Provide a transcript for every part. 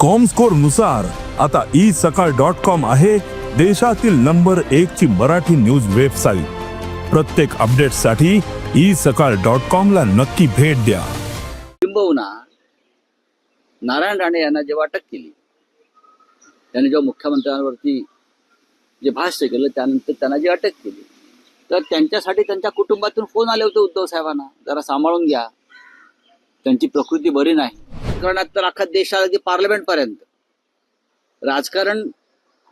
कॉमस्कोरनुसार आता ई सकाळ dot com आहे देशातील नंबर एक ची मराठी न्यूज वेबसाईट प्रत्येक अपडेटसाठी ई सकाळ डॉट कॉम ला नक्की भेट द्या. किंबहुना नारायण राणे यांना जेव्हा अटक केली त्यांनी जेव्हा मुख्यमंत्र्यांवरती जे भाष्य केलं त्यानंतर त्यांना जी अटक केली तर त्यांच्यासाठी त्यांच्या कुटुंबातून फोन आले होते उद्धव साहेबांना. जरा सांभाळून घ्या. त्यांची प्रकृती बरी नाही. राजकारणात तर अख्खा देश आला की पार्लमेंट पर्यंत. राजकारण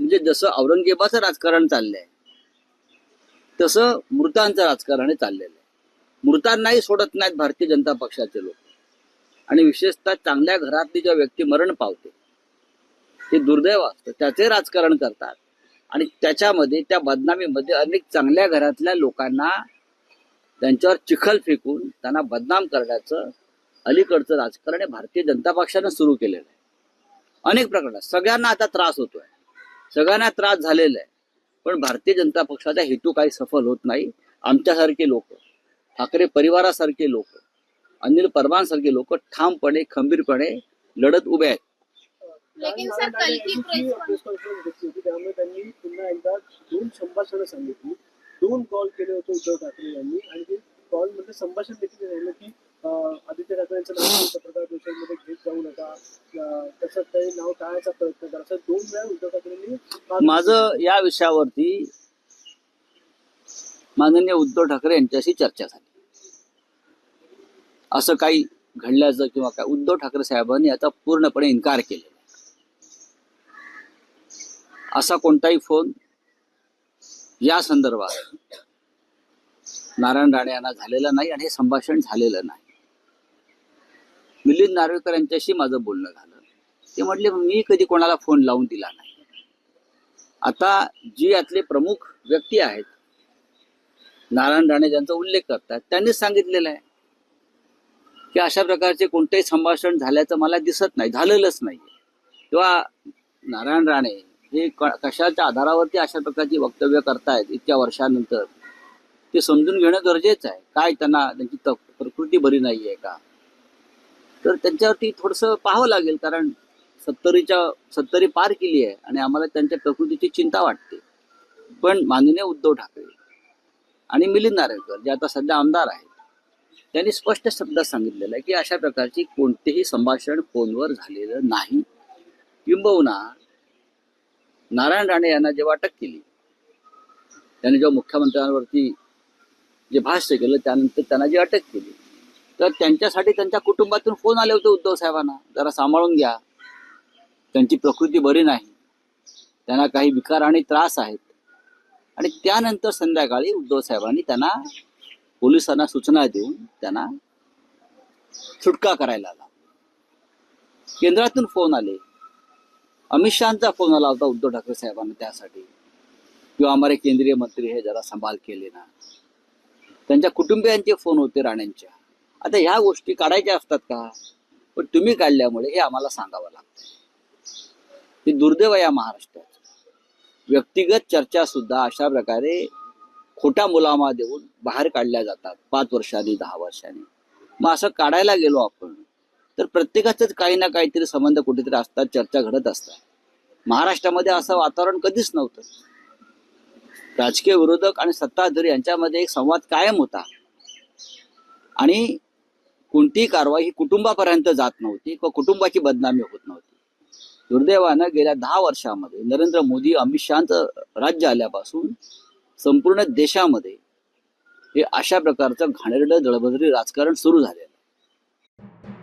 म्हणजे जसं औरंगजेबाचं राजकारण चाललंय तसं मृतांचं राजकारण हे चाललेलं आहे. मृतांनाही सोडत नाहीत भारतीय जनता पक्षाचे लोक. आणि विशेषतः चांगल्या घरातली ज्या व्यक्ती मरण पावते ते दुर्दैव असतं. त्याचे राजकारण करतात. आणि त्याच्यामध्ये त्या बदनामीमध्ये अनेक चांगल्या घरातल्या लोकांना त्यांच्यावर चिखल फेकून त्यांना बदनाम करण्याचं अलीकडचं राजकारण हे भारतीय जनता पक्षानं सुरू केलेलं आहे. अनेक प्रकरणात सगळ्यांना आता त्रास होतोय. सगळ्यांना त्रास झालेला आहे. पण भारतीय जनता पक्षाचा हेतू काही सफल होत नाही. आमच्यासारखे लोक ठाकरे परिवारासारखे लोक अनिल परमांसारखे लोक ठामपणे खंबीरपणे लढत उभे आहेत. लेकिन सर कल की प्रेस प्रेस कॉन्फरन्स घेतली होती त्यामुळे त्यांनी पुन्हा एकदा दोन संभाषणं सांगितली. दोन कॉल केले होते उद्धव ठाकरे यांनी आणि ते कॉलमध्ये संभाषण देखील राहिलं की आदित्य ठाकरे यांचं नाव पत्रकार परिषदेमध्ये घेत जाऊ नका. त्याचं ते नाव टाळायचा प्रयत्न करा. असं दोन वेळा उद्धव ठाकरेंनी माझं या विषयावरती माननीय उद्धव ठाकरे यांच्याशी चर्चा झाली. असं काही घडल्याचं किंवा काय उद्धव ठाकरे साहेबांनी आता पूर्णपणे इन्कार केलेला असा कोणताही फोन या संदर्भात नारायण राणे यांना झालेला नाही आणि हे संभाषण झालेलं नाही. मिलिंद नार्वेकर यांच्याशी माझं बोलणं झालं. ते म्हटले मी कधी कोणाला फोन लावून दिला नाही. आता जी यातले प्रमुख व्यक्ती आहेत नारायण राणे ज्यांचा उल्लेख करतात त्यांनीच सांगितलेलं आहे की अशा प्रकारचे कोणतेही संभाषण झाल्याचं मला दिसत नाही झालेलंच नाही किंवा नारायण राणे हे कशाच्या आधारावरती अशा प्रकारची वक्तव्य करतायत इतक्या वर्षानंतर ते समजून घेणं गरजेचं आहे. काय त्यांना त्यांची प्रकृती बरी नाही आहे का? तर त्यांच्यावरती थोडंसं पाहावं लागेल कारण सत्तरीच्या सत्तरी पार केली आहे आणि आम्हाला त्यांच्या प्रकृतीची चिंता वाटते. पण माननीय उद्धव ठाकरे आणि मिलिंद नारायणकर जे आता सध्या आमदार आहेत त्यांनी स्पष्ट शब्दात सांगितलेलं आहे की अशा प्रकारची कोणतेही संभाषण फोनवर झालेलं नाही. किंबहुना नारायण राणे यांना जेव्हा अटक केली त्यांनी जेव्हा मुख्यमंत्र्यांवरती जे भाष्य केलं त्यानंतर त्यांना जी अटक केली तर त्यांच्यासाठी त्यांच्या कुटुंबातून फोन आले होते उद्धव साहेबांना जरा सांभाळून घ्या. त्यांची प्रकृती बरी नाही. त्यांना काही विकार आणि त्रास आहेत. आणि त्यानंतर संध्याकाळी उद्धव साहेबांनी त्यांना पोलिसांना सूचना देऊन त्यांना सुटका करायला आला केंद्रातून फोन आले. अमित शहाचा फोन आला होता उद्धव ठाकरे साहेबांना त्यासाठी. किंवा आम्हाला केंद्रीय मंत्री हे जरा संभाल केले ना. त्यांच्या कुटुंबियांचे फोन होते राणेंच्या. आता ह्या गोष्टी काढायच्या असतात का? पण तुम्ही काढल्यामुळे हे आम्हाला सांगावं लागतं. हे दुर्दैव या महाराष्ट्रात व्यक्तिगत चर्चा सुद्धा अशा प्रकारे खोटा मुलामा देऊन बाहेर काढल्या जातात पाच वर्षांनी दहा वर्षांनी. मग असं काढायला गेलो आपण तर प्रत्येकाचेच काही ना काहीतरी संबंध कुठेतरी असतात चर्चा घडत असतात. महाराष्ट्रामध्ये असं वातावरण कधीच नव्हतं. राजकीय विरोधक आणि सत्ताधारी यांच्यामध्ये एक संवाद कायम होता. आणि कोणतीही कारवाई ही कुटुंबापर्यंत जात नव्हती किंवा कुटुंबाची बदनामी होत नव्हती. दुर्दैवानं गेल्या दहा वर्षामध्ये नरेंद्र मोदी अमित शहाचं राज्य आल्यापासून संपूर्ण देशामध्ये हे अशा प्रकारचं घाणेरडं दळबदरी राजकारण सुरू झालेलं आहे.